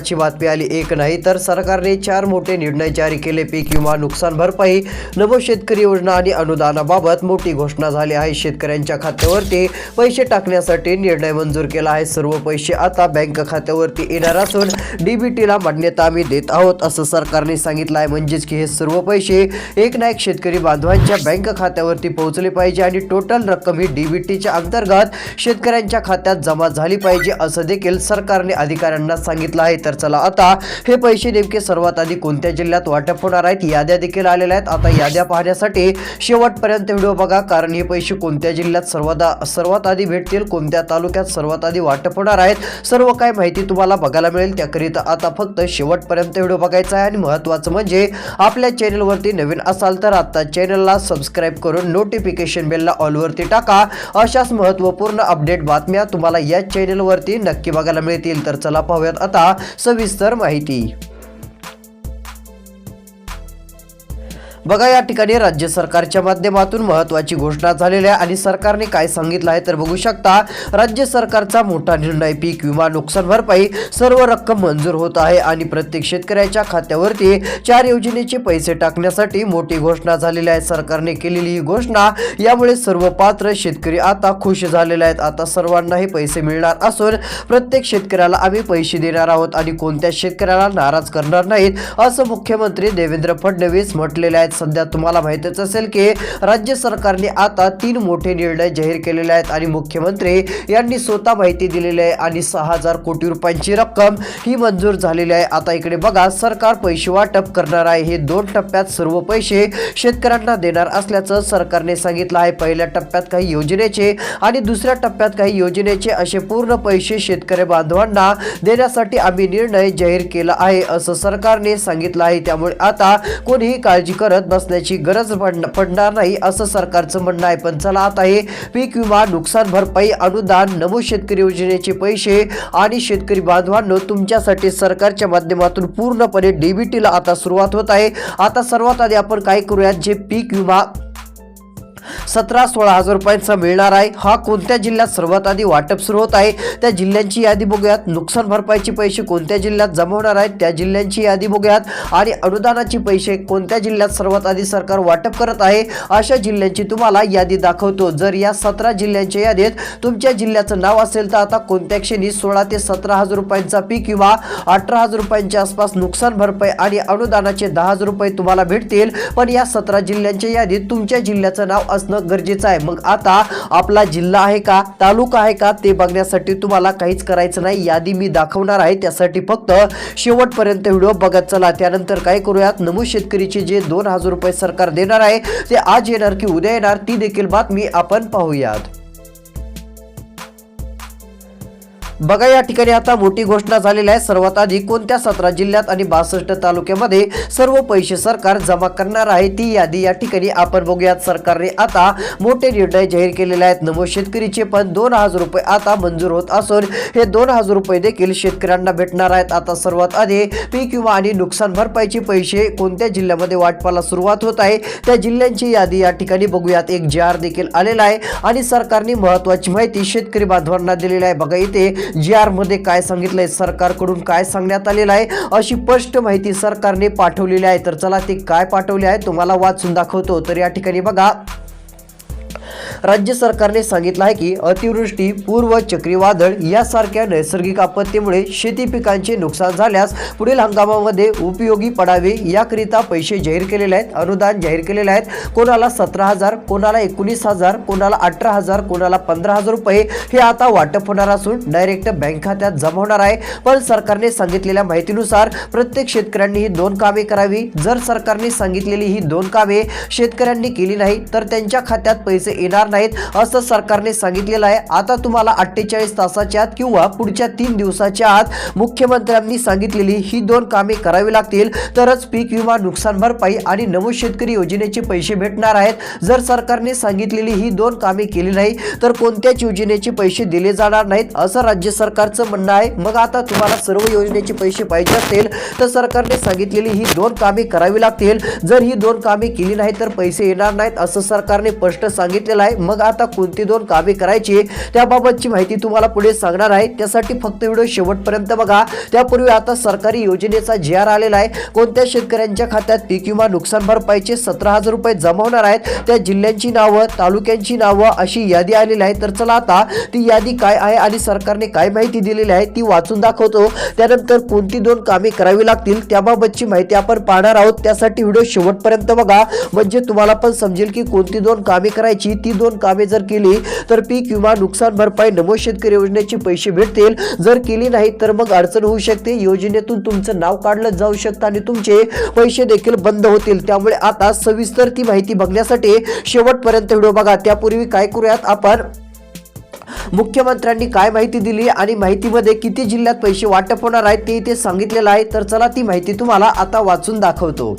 ची बातमी आली एक नाही तर सरकारने चार मोठे निर्णय जारी केले. पीक विमा नुकसान भरपाई नव शेतकरी योजना आणि अनुदानाबाबत मोठी घोषणा झाली आहे. शेतकऱ्यांच्या खात्यावरती पैसे टाकण्यासाठी निर्णय मंजूर केला आहे. सर्व पैसे आता बँक खात्यावरती येणार असून डीबीटीला मान्यता आम्ही देत आहोत असं सरकारने सांगितलं आहे. म्हणजेच की हे सर्व पैसे एक ना एक शेतकरी बांधवांच्या बँक खात्यावरती पोहोचले पाहिजे आणि टोटल रक्कम ही डीबीटीच्या अंतर्गत शेतकऱ्यांच्या खात्यात जमा झाली पाहिजे असं देखील सरकारने अधिकाऱ्यांना सांगितलं आहे. तर चला आता हे पैसे नेमके सर्वात आधी कोणत्या जिल्ह्यात वाटप होणार आहेत याद्या देखील आलेल्या आहेत. आता याद्या पाहण्यासाठी शेवटपर्यंत व्हिडिओ बघा कारण हे पैसे कोणत्या जिल्ह्यात सर्वादा सर्वात आधी भेटतील कोणत्या तालुक्यात सर्वात आधी वाटप होणार आहेत सर्व काय माहिती तुम्हाला बघायला मिळेल. त्याकरिता आता फक्त शेवटपर्यंत व्हिडिओ बघायचा आहे आणि महत्त्वाचं म्हणजे आपल्या चॅनलवरती नवीन असाल तर आता चॅनलला सबस्क्राईब करून नोटिफिकेशन बेलला ऑलवरती टाका. अशाच महत्त्वपूर्ण अपडेट बातम्या तुम्हाला या चॅनलवरती नक्की बघायला मिळतील. तर चला पाहूयात आता सविस्तर माहिती. बघा या ठिकाणी राज्य सरकारच्या माध्यमातून महत्वाची घोषणा झालेली आहे आणि सरकारने काय सांगितलं आहे तर बघू शकता राज्य सरकारचा मोठा निर्णय पीक विमा नुकसान भरपाई सर्व रक्कम मंजूर होत आहे आणि प्रत्येक शेतकऱ्याच्या खात्यावरती चार योजनेचे पैसे टाकण्यासाठी मोठी घोषणा झालेली आहे. सरकारने केलेली ही घोषणा यामुळे सर्व पात्र शेतकरी आता खुश झालेले आहेत. आता सर्वांनाही पैसे मिळणार असून प्रत्येक शेतकऱ्याला आम्ही पैसे देणार आहोत आणि कोणत्या शेतकऱ्याला नाराज करणार नाहीत असं मुख्यमंत्री देवेंद्र फडणवीस म्हटलेले आहेत सध्या तुम्हाला माहितीच असेल की राज्य सरकारने आता तीन मोठे निर्णय जाहीर केलेले आहेत आणि मुख्यमंत्री यांनी स्वतः माहिती दिलेली आहे आणि सहा हजार कोटी रुपयांची रक्कम ही मंजूर झालेली आहे. आता इकडे बघा सरकार पैसे वाटप करणार आहे. हे दोन टप्प्यात सर्व पैसे शेतकऱ्यांना देणार असल्याचं सरकारने सांगितलं आहे. पहिल्या टप्प्यात काही योजनेचे आणि दुसऱ्या टप्प्यात काही योजनेचे असे पूर्ण पैसे शेतकरी बांधवांना देण्यासाठी आम्ही निर्णय जाहीर केला आहे असं सरकारने सांगितलं आहे. त्यामुळे आता कोणीही काळजी करत बसण्याची गरज पड- पडणार नाही असं सरकारचं म्हणणं आहे. पण चला आता हे पीक विमा नुकसान भरपाई अनुदान नमो शेतकरी योजनेचे पैसे आणि शेतकरी बांधवांनो तुमच्यासाठी सरकारच्या माध्यमातून पूर्णपणे डीबीटीला आता सुरुवात होत आहे. आता सर्वात आधी आपण काय करूयात? जे पीक विमा सतरा सोळा हजार रुपयांचा मिळणार आहे. हा कोणत्या जिल्ह्यात सर्वात आधी वाटप सुरू होत आहे? त्या जिल्ह्यांची यादी बघूयात. नुकसान भरपाईचे पैसे कोणत्या जिल्ह्यात जमा होणार आहेत? त्या जिल्ह्यांची यादी बघूयात. आणि अनुदानाचे पैसे कोणत्या जिल्ह्यात सर्वात आधी सरकार वाटप करत आहे? अशा जिल्ह्यांची तुम्हाला यादी दाखवतो. जर या सतरा जिल्ह्यांच्या यादीत तुमच्या जिल्ह्याचं नाव असेल तर आता कोणत्या क्षणी सोळा ते सतरा हजार रुपयांचा पीक किंवा अठरा हजार रुपयांच्या आसपास नुकसान भरपाई आणि अनुदानाचे दहा हजार रुपये तुम्हाला भेटतील. पण या सतरा जिल्ह्यांच्या यादीत तुमच्या जिल्ह्याचं नाव असणं गरजेचं आहे. मग आता आपला जिल्हा आहे का तालुका आहे का ते बघण्यासाठी तुम्हाला काहीच करायचं नाही. यादी मी दाखवणार आहे. त्यासाठी फक्त शेवटपर्यंत व्हिडिओ बघत चला. त्यानंतर काय करूयात? नमूद शेतकरीचे जे दोन हजार रुपये सरकार देणार आहे ते आज येणार की उद्या येणार ती देखील बातमी आपण पाहूयात. बघा या ठिकाणी आता मोठी घोषणा झालेली आहे. सर्वात आधी कोणत्या सतरा जिल्ह्यात आणि बासष्ट तालुक्यामध्ये सर्व पैसे सरकार जमा करणार आहे ती यादी या ठिकाणी आपण बघूयात. सरकारने आता मोठे निर्णय जाहीर केलेले आहेत. नमो शेतकरीचे पण दोन हजार रुपये आता मंजूर होत असून हे दोन हजार रुपये देखील शेतकऱ्यांना भेटणार आहेत. आता सर्वात आधी पीक विमा आणि नुकसान भरपाईचे पैसे कोणत्या जिल्ह्यामध्ये वाटपाला सुरुवात होत आहे त्या जिल्ह्यांची यादी या ठिकाणी बघूयात. एक जी आर देखील आलेला आहे आणि सरकारने महत्वाची माहिती शेतकरी बांधवांना दिलेली आहे. बघा इथे जी आरमध्ये काय काय सांगितलंय? सरकारकडून काय सांगण्यात आलेलं आहे? अशी स्पष्ट माहिती सरकारने पाठवलेली आहे. तर चला ते काय पाठवले आहे? तुम्हाला वाचून दाखवतो. तर या ठिकाणी बघा राज्य सरकारने सांगितलं आहे की अतिवृष्टी पूर्व चक्रीवादळ यासारख्या नैसर्गिक आपत्तीमुळे शेती पिकांचे नुकसान झाल्यास पुढील हंगामामध्ये उपयोगी पडावे याकरिता पैसे जाहीर केलेले आहेत अनुदान जाहीर केलेले आहेत. कोणाला सतरा हजार कोणाला एकोणीस हजार कोणाला अठरा हजार कोणाला पंधरा हजार रुपये हे आता वाटप होणार असून डायरेक्ट बँक खात्यात जमा होणार आहे. पण सरकारने सांगितलेल्या माहितीनुसार प्रत्येक शेतकऱ्यांनी ही दोन कामे करावी. जर सरकारने सांगितलेली ही दोन कामे शेतकऱ्यांनी केली नाही तर त्यांच्या खात्यात पैसे येणार नाहीत असं सरकारने सांगितलेलं आहे. आता तुम्हाला अठ्ठेचाळीस तासाच्या आत किंवा पुढच्या तीन दिवसाच्या आत मुख्यमंत्र्यांनी सांगितलेली ही दोन कामे करावी लागतील. तरच पीक विमा नुकसान भरपाई आणि नमूद शेतकरी योजनेचे पैसे भेटणार आहेत. जर सरकारने सांगितलेली ही दोन कामे केली नाही तर कोणत्याच योजनेचे पैसे दिले जाणार नाहीत असं राज्य सरकारचं म्हणणं आहे. मग आता तुम्हाला सर्व योजनेचे पैसे पाहिजे असतील तर सरकारने सांगितलेली ही दोन कामे करावी लागतील. जर ही दोन कामे केली नाही तर पैसे येणार नाहीत असं सरकारने स्पष्ट सांगितलेलं आहे. मग आता कोणती दोन कामे करायची त्याबाबतची माहिती तुम्हाला पुढे सांगणार आहे. त्यासाठी फक्त व्हिडिओ शेवटपर्यंत बघा. त्यापूर्वी आता सरकारी योजनेचा जी आर आलेला आहे. कोणत्या शेतकऱ्यांच्या खात्यात पीक विमा नुकसान भरपाईचे सतरा हजार रुपये जमा होणार आहेत त्या जिल्ह्यांची नावं तालुक्यांची नावं अशी यादी आलेली आहे. तर चला आता ती यादी काय आहे आणि सरकारने काय माहिती दिलेली आहे ती वाचून दाखवतो. त्यानंतर कोणती दोन कामे करावी लागतील त्याबाबतची माहिती आपण पाहणार आहोत. त्यासाठी व्हिडिओ शेवटपर्यंत बघा. म्हणजे तुम्हाला पण समजेल की कोणती दोन कामे करायची ती दोन कामे जर केली तर पीक विमा नुकसान भरपाई नमो शेतकरी योजनेचे पैसे भेटतील. जर केली नाही तर मग अडचण होऊ शकते. योजनेतून तुमचं नाव काढलं जाऊ शकतं आणि तुमचे पैसे देखील बंद होतील. त्यामुळे आता सविस्तर ती माहिती बघण्यासाठी शेवटपर्यंत व्हिडिओ बघा. त्यापूर्वी काय करूयात आपण? मुख्यमंत्र्यांनी काय माहिती दिली आणि माहितीमध्ये किती जिल्ह्यात पैसे वाटप होणार आहेत ते इथे सांगितलेलं आहे. तर चला ती माहिती तुम्हाला आता वाचून दाखवतो.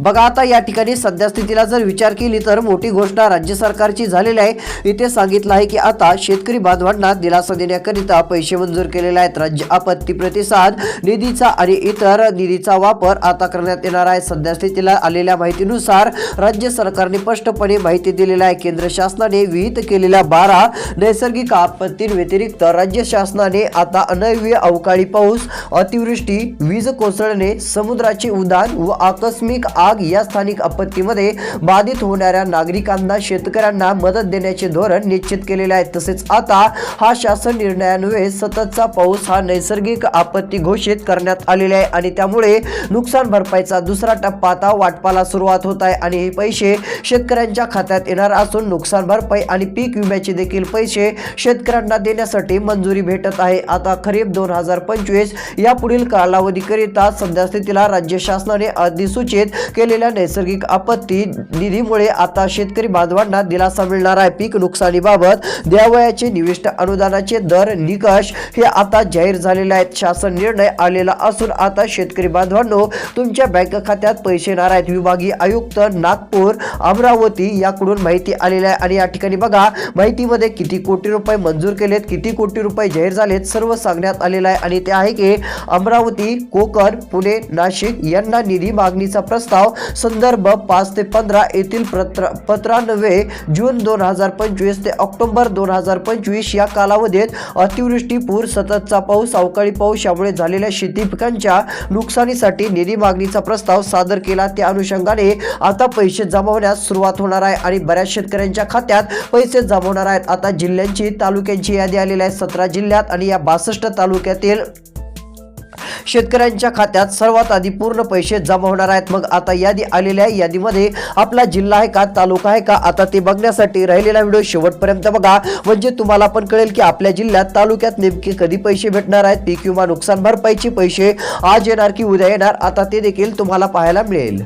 बघा आता या ठिकाणी सध्यास्थितीला जर विचार केली तर मोठी घोषणा राज्य सरकारची झालेली आहे. इथे सांगितलं आहे की आता शेतकरी बांधवांना दिलासा देण्याकरिता पैसे मंजूर केलेले आहेत. राज्य आपत्ती प्रतिसाद निधीचा आणि इतर निधीचा वापर आता करण्यात येणार आहे. सध्या स्थितीला आलेल्या माहितीनुसार राज्य सरकारने स्पष्टपणे माहिती दिलेली आहे. केंद्र शासनाने विहित केलेल्या बारा नैसर्गिक आपत्तींव्यतिरिक्त राज्य शासनाने आता अनैव्य अवकाळी पाऊस अतिवृष्टी वीज कोसळणे समुद्राचे उदान व आकस्मिक आग या स्थानिक आपत्तीमध्ये बाधित होणाऱ्या नागरिकांना शेतकऱ्यांना मदत देण्याचे धोरण निश्चित केलेले आहे. तसेच आता हा शासन निर्णयान्वये सततचा पाऊस हा नैसर्गिक आपत्ती घोषित करण्यात आलेले आहे आणि त्यामुळे नुकसान भरपाईचा दुसरा टप्पा आता वाटपाला सुरुवात होत आहे आणि हे पैसे शेतकऱ्यांच्या खात्यात येणार असून नुकसान भरपाई आणि पीक विम्याचे देखील पैसे शेतकऱ्यांना देण्यासाठी मंजुरी भेटत आहे. आता खरीप दोन हजार पंचवीस या पुढील कालावधीकरिता सध्या स्थितीला राज्य शासनाने अधिसूचित केलेल्या नैसर्गिक आपत्ती निधीमुळे आता शेतकरी बांधवांना दिलासा मिळणार आहे. पीक नुकसानीबाबत द्यावयाचे निविष्ट अनुदानाचे दर निकष हे आता जाहीर झालेले आहेत. शासन निर्णय आलेला असून आता शेतकरी बांधवांनो तुमच्या बँक खात्यात पैसे येणार आहेत. विभागीय आयुक्त नागपूर अमरावती याकडून माहिती आलेली आहे. आणि या ठिकाणी बघा माहितीमध्ये किती कोटी रुपये मंजूर केलेत किती कोटी रुपये जाहीर झालेत सर्व सांगण्यात आलेलं आहे. आणि ते आहे की अमरावती कोकण पुणे नाशिक यांना निधी मागणीचा प्रस्ताव संदर्भ पाच ते पंधरा येथील पत्र पत्रान्वये जून दोन हजार पंचवीस ते ऑक्टोबर दोन हजार पंचवीस या कालावधीत अतिवृष्टी पूर सततचा पाऊस अवकाळी पाऊस यामुळे झालेल्या शेती पिकांच्या नुकसानीसाठी निधी मागणीचा प्रस्ताव सादर केला. त्या अनुषंगाने आता पैसे जमावण्यास सुरुवात होणार आहे आणि बऱ्याच शेतकऱ्यांच्या खात्यात पैसे जमवणार आहेत. आता जिल्ह्यांची तालुक्यांची यादी आलेली आहे. सतरा जिल्ह्यात आणि या बासष्ट तालुक्यातील शेतकऱ्यांच्या खात्यात सर्वात आधी पूर्ण पैसे जमा होणार आहेत. मग आता यादी आलेल्या यादीमध्ये आपला जिल्हा आहे का तालुका आहे का आता ते बघण्यासाठी राहिलेला व्हिडिओ शेवटपर्यंत बघा. म्हणजे तुम्हाला पण कळेल की आपल्या जिल्ह्यात तालुक्यात नेमके कधी पैसे भेटणार आहेत पीक विमा नुकसान भरपाईचे पैसे आज येणार की उद्या येणार आता ते देखील तुम्हाला पाहायला मिळेल.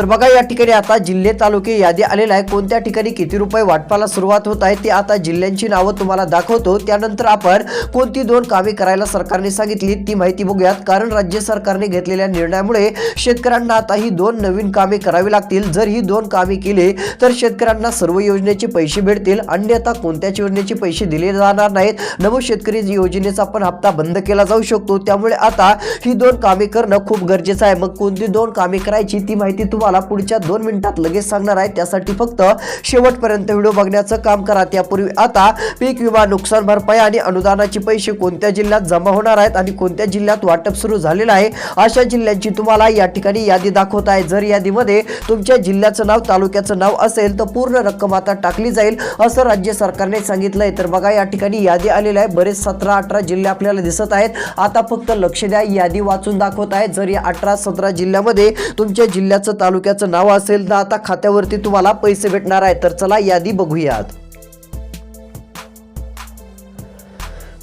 तर बघा या ठिकाणी आता जिल्हे तालुके यादी आलेला आहे. कोणत्या ठिकाणी किती रुपये वाटपाला सुरुवात होत आहे ते आता जिल्ह्यांची नावं तुम्हाला दाखवतो. त्यानंतर आपण कोणती दोन कामे करायला सरकारने सांगितली ती माहिती बघूयात. कारण राज्य सरकारने घेतलेल्या निर्णयामुळे शेतकऱ्यांना आता ही दोन नवीन कामे करावी लागतील. जर ही दोन कामे केली तर शेतकऱ्यांना सर्व योजनेचे पैसे भेटतील. अन्यथा कोणत्याच योजनेचे पैसे दिले जाणार नाहीत. नमो शेतकरी योजनेचा पण हप्ता बंद केला जाऊ शकतो. त्यामुळे आता ही दोन कामे करणं खूप गरजेचं आहे. मग कोणती दोन कामे करायची ती माहिती तुम्हाला पुढच्या दोन मिनिटात लगेच सांगणार आहे. त्यासाठी फक्त शेवटपर्यंत व्हिडिओ बघण्याचं काम करा. त्यापूर्वी आता पीक विमा नुकसान भरपाई आणि अनुदानाचे पैसे कोणत्या जिल्ह्यात जमा होणार आहेत आणि कोणत्या जिल्ह्यात वाटप सुरू झालेलं आहे अशा जिल्ह्यांची तुम्हाला या ठिकाणी यादी दाखवत आहे. जर यादीमध्ये तुमच्या जिल्ह्याचं नाव तालुक्याचं नाव असेल तर पूर्ण रक्कम आता टाकली जाईल असं राज्य सरकारने सांगितलंय. तर बघा या ठिकाणी यादी आलेली आहे बरेच सतरा अठरा जिल्हे आपल्याला दिसत आहेत. आता फक्त लक्ष द्या. यादी वाचून दाखवत आहे. जर या अठरा सतरा जिल्ह्यामध्ये तुमच्या जिल्ह्याचं तालुक्याचं नाव असेल तर आता खात्यावरती तुम्हाला पैसे भेटणार आहे तर चला यादी बघूयात.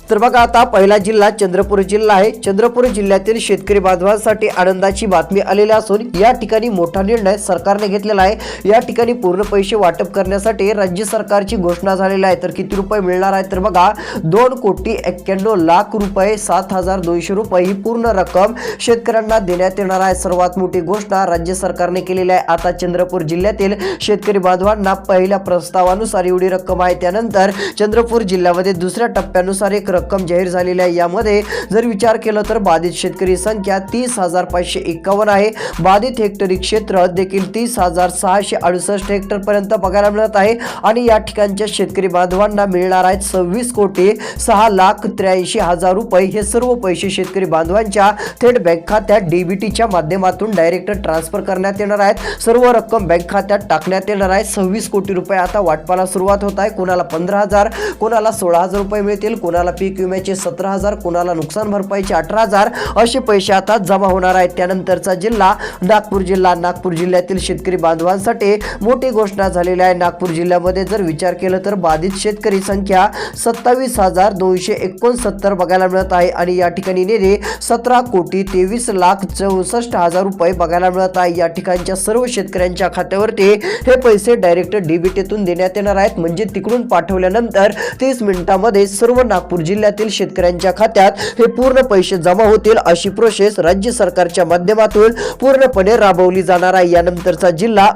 तर बघा आता पहिला जिल्हा चंद्रपूर जिल्हा आहे. चंद्रपूर जिल्ह्यातील शेतकरी बांधवांसाठी आनंदाची बातमी आलेली असून या ठिकाणी मोठा निर्णय सरकारने घेतलेला आहे. या ठिकाणी पूर्ण पैसे वाटप करण्यासाठी राज्य सरकारची घोषणा झालेली आहे. तर किती रुपये मिळणार आहे? तर बघा दोन कोटी एक्क्याण्णव लाख रुपये सात हजार दोनशे रुपये ही पूर्ण रक्कम शेतकऱ्यांना देण्यात येणार आहे. सर्वात मोठी घोषणा राज्य सरकारने केलेली आहे. आता चंद्रपूर जिल्ह्यातील शेतकरी बांधवांना पहिल्या प्रस्तावानुसार एवढी रक्कम आहे. त्यानंतर चंद्रपूर जिल्ह्यामध्ये दुसऱ्या टप्प्यानुसार एक रक्कम जाहीर झालेली आहे. यामध्ये जर विचार केला तर बाधित शेतकरी संख्या तीस हजार पाचशे एकावन्न आहे. बाधित हेक्टरी क्षेत्र देखील तीस हजार सहाशे अडुसष्ट हेक्टर पर्यंत बघायला मिळत आहे आणि या ठिकाणच्या शेतकरी बांधवांना मिळणार आहेत सव्वीस कोटी सहा लाख त्र्याऐंशी हजार रुपये. हे सर्व पैसे शेतकरी बांधवांच्या थेट बँक खात्यात डीबीटीच्या माध्यमातून डायरेक्ट ट्रान्सफर करण्यात येणार आहेत. सर्व रक्कम बँक खात्यात टाकण्यात येणार आहे. सव्वीस कोटी रुपये आता वाटपाला सुरुवात होत आहे. कोणाला पंधरा हजार कोणाला सोळा हजार रुपये मिळतील कोणाला पी पीक विम्याचे सतरा हजार कोणाला नुकसान भरपाईचे अठरा हजार असे पैसे आता जमा होणार आहेत. त्यानंतरचा जिल्हा नागपूर जिल्हा. नागपूर जिल्ह्यातील शेतकरी बांधवांसाठी मोठी घोषणा झालेली आहे. नागपूर जिल्ह्यामध्ये जर विचार केला तर बाधित शेतकरी संख्या सत्तावीस हजार दोनशे एकोणसत्तर बघायला मिळत आहे आणि या ठिकाणी निधी सतरा कोटी तेवीस लाख चौसष्ट हजार रुपये बघायला मिळत आहे. या ठिकाणच्या सर्व शेतकऱ्यांच्या खात्यावरती हे पैसे डायरेक्ट डीबीटीतून देण्यात येणार आहेत. म्हणजे तिकडून पाठवल्यानंतर तीस मिनिटांमध्ये सर्व नागपूर जिल्ह्यातील शेतकऱ्यांच्या खात्यात हे पूर्ण पैसे जमा होतील अशी प्रोसेस राज्य सरकारच्या माध्यमातून पूर्णपणे राबवली जाणार आहे. यानंतरचा जिल्हा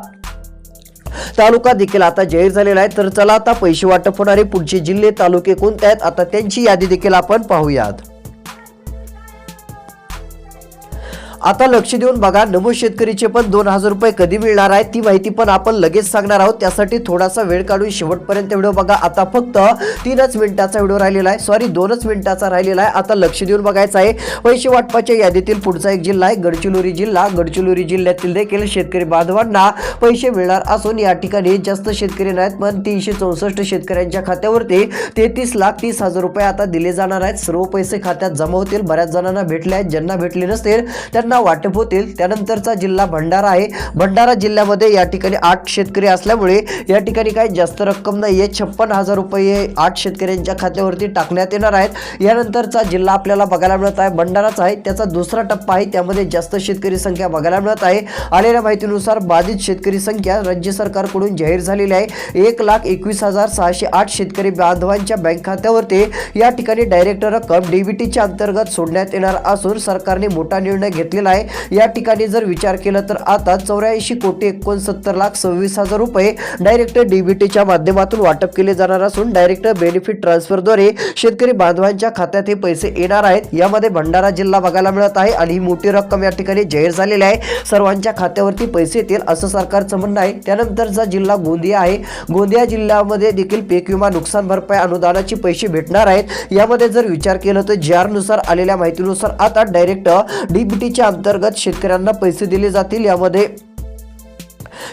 तालुका देखील आता जाहीर झालेला आहे. तर चला आता पैसे वाटप होणारे पुढचे जिल्हे तालुके कोणते आहेत? आता त्यांची यादी देखील आपण पाहूयात. आता लक्ष देऊन बघा नमो शेतकरीचे पण दोन हजार रुपये कधी मिळणार आहे ती माहिती पण आपण लगेच सांगणार आहोत. त्यासाठी थोडासा वेळ काढून शेवटपर्यंत व्हिडिओ बघा. आता फक्त तीनच मिनिटाचा व्हिडिओ राहिलेला आहे. सॉरी दोनच मिनिटाचा राहिलेला आहे. आता लक्ष देऊन बघायचं आहे. पैसे वाटपाच्या यादीतील पुढचा एक जिल्हा आहे गडचिरोली जिल्हा. गडचिरोली जिल्ह्यातील देखील शेतकरी बांधवांना पैसे मिळणार असून या ठिकाणी जास्त शेतकरी नाहीत पण तीनशे चौसष्ट शेतकऱ्यांच्या खात्यावरती तेहतीस लाख तीस हजार रुपये आता दिले जाणार आहेत. सर्व पैसे खात्यात जमा होतील. बऱ्याच जणांना भेटले आहेत. ज्यांना भेटले नसतील त्यांना वाटप होतील त्यानंतरचा जिल्हा भंडारा आहे. भंडारा जिल्ह्यामध्ये या ठिकाणी आठ शेतकरी असल्यामुळे या ठिकाणी काही जास्त रक्कम नाही आहे छप्पन हजार रुपये आठ शेतकऱ्यांच्या खात्यावरती टाकण्यात येणार आहेत. यानंतरचा जिल्हा आपल्याला बघायला मिळत आहे. भंडाराच आहे. त्याचा दुसरा टप्पा आहे. त्यामध्ये जास्त शेतकरी संख्या बघायला मिळत आहे. आलेल्या माहितीनुसार बाधित शेतकरी संख्या राज्य सरकारकडून जाहीर झालेली आहे. एक लाख एकवीस हजार सहाशे आठ शेतकरी बांधवांच्या बँक खात्यावरती या ठिकाणी डायरेक्ट रक्कम डीबीटीच्या अंतर्गत सोडण्यात येणार असून सरकारने मोठा निर्णय घेतलेला आहे. या ठिकाणी जर विचार केला तर आता चौऱ्याऐंशी कोटी एकोणसत्तर लाख सव्वीस हजार रुपये डायरेक्ट डीबीटीच्या माध्यमातून वाटप केले जाणार असून डायरेक्ट बेनिफिट ट्रान्सफरद्वारे शेतकरी बांधवांच्या खात्यात हे पैसे येणार आहेत. यामध्ये भंडारा जिल्हा बघायला मिळत आहे आणि ही मोठी रक्कम या ठिकाणी जाहीर झालेली आहे. सर्वांच्या खात्यावरती पैसे येतील असं सरकारचं म्हणणं आहे. त्यानंतरचा जिल्हा गोंदिया आहे. गोंदिया जिल्ह्यामध्ये देखील पीक विमा नुकसान भरपाई अनुदानाचे पैसे भेटणार आहेत. यामध्ये जर विचार केला तर जी नुसार आलेल्या माहितीनुसार आता डायरेक्ट डीबीटीच्या अंतर्गत शेतकऱ्यांना पैसे दिले जातील यामध्ये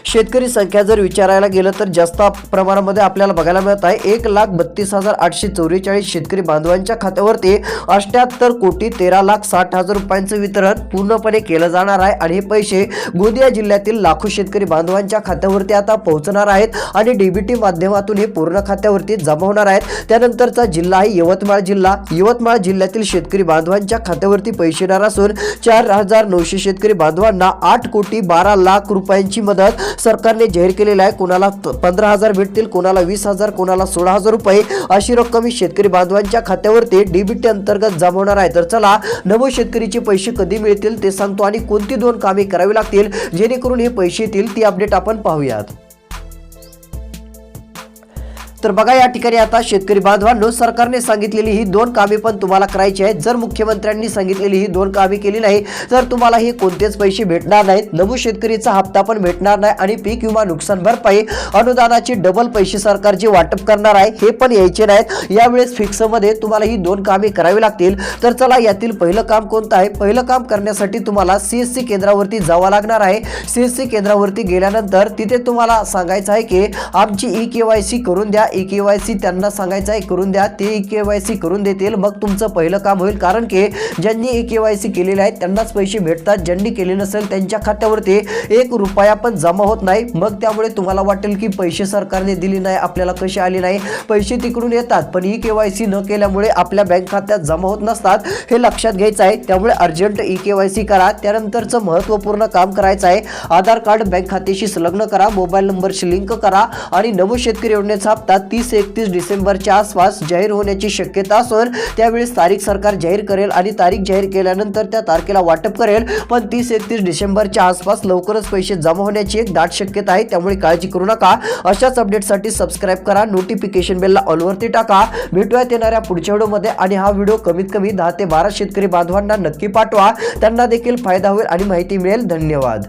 शेतकरी संख्या जर विचारायला गेलं तर जास्त प्रमाणामध्ये आपल्याला बघायला मिळत आहे. एक लाख बत्तीस हजार आठशे चौवेचाळीस शेतकरी बांधवांच्या खात्यावरती अठ्याहत्तर कोटी तेरा लाख साठ हजार रुपयांचं वितरण पूर्णपणे केलं जाणार आहे. आणि हे पैसे गोंदिया जिल्ह्यातील लाखो शेतकरी बांधवांच्या खात्यावरती आता पोहोचणार आहेत आणि डीबीटी माध्यमातून हे पूर्ण खात्यावरती जमा होणार आहेत. त्यानंतरचा जिल्हा आहे यवतमाळ जिल्हा. यवतमाळ जिल्ह्यातील शेतकरी बांधवांच्या खात्यावरती पैसे येणार असून चार हजार नऊशे शेतकरी बांधवांना आठ कोटी बारा लाख रुपयांची मदत सरकारने जाहीर केलेलं आहे. कोणाला पंधरा हजार भेटतील कोणाला वीस हजार कोणाला सोळा हजार रुपये. अशी रक्कम ही शेतकरी बांधवांच्या खात्यावरती डीबीटी अंतर्गत जमा होणार आहे. तर चला नवो शेतकरीचे पैसे कधी मिळतील ते सांगतो आणि कोणती दोन कामे करावी लागतील जेणेकरून हे पैसे येतील ती अपडेट आपण पाहूयात. तर बघा या ठिकाणी आता शेतकरी बांधवांनो सरकारने सांगितलेली ही दोन कामे पण तुम्हाला करायची आहेत. जर मुख्यमंत्र्यांनी सांगितलेली ही दोन कामे केली नाही तर तुम्हाला हे कोणतेच पैसे भेटणार नाहीत. नमू शेतकरीचा हप्ता पण भेटणार नाही आणि पीक विमा नुकसान भरपाई अनुदानाचे डबल पैसे सरकार जे वाटप करणार आहे हे पण यायचे नाहीत. यावेळेस फिक्समध्ये तुम्हाला ही दोन कामे करावी लागतील. तर चला यातील पहिलं काम कोणतं आहे? पहिलं काम करण्यासाठी तुम्हाला सी एस सी केंद्रावरती जावं लागणार आहे. सी एस सी केंद्रावरती गेल्यानंतर तिथे तुम्हाला सांगायचं आहे की आमची ई के वाय सी करून द्या. ई के वाय सी त्यांना सांगायचं आहे करून द्या. ते ई के वाय सी करून देतील. मग तुमचं पहिलं काम होईल. कारण की ज्यांनी ई के वाय सी केलेले आहेत त्यांनाच पैसे भेटतात. ज्यांनी केले नसेल त्यांच्या खात्यावरती एक रुपया पण जमा होत नाही. मग त्यामुळे तुम्हाला वाटेल की पैसे सरकारने दिले नाही आपल्याला कसे आले नाही. पैसे तिकडून येतात पण ई के वाय सी न केल्यामुळे आपल्या बँक खात्यात जमा होत नसतात हे लक्षात घ्यायचं आहे. त्यामुळे urgent E K Y C करा. त्यानंतरचं महत्त्वपूर्ण काम करायचं आहे. आधार कार्ड बँक खात्याशी संलग्न करा. मोबाईल नंबरशी लिंक करा. आणि नवो शेतकरी योजनेचा हप्ता तीस एकतीस डिसेंबरच्या आसपास जाहीर होण्याची शक्यता असून त्यावेळेस तारीख सरकार जाहीर करेल आणि तारीख जाहीर केल्यानंतर त्या तारखेला वाटप करेल. पण तीस एकतीस डिसेंबरच्या आसपास लवकरच पैसे जमा होण्याची एक दाट शक्यता आहे. त्यामुळे काळजी करू नका. अशाच अपडेटसाठी सबस्क्राईब करा. नोटिफिकेशन बेलला ऑलवरती टाका. भेटूयात येणाऱ्या पुढच्या व्हिडिओमध्ये आणि हा व्हिडिओ कमीत कमी दहा ते बारा शेतकरी बांधवांना नक्की पाठवा. त्यांना देखील फायदा होईल आणि माहिती मिळेल. धन्यवाद.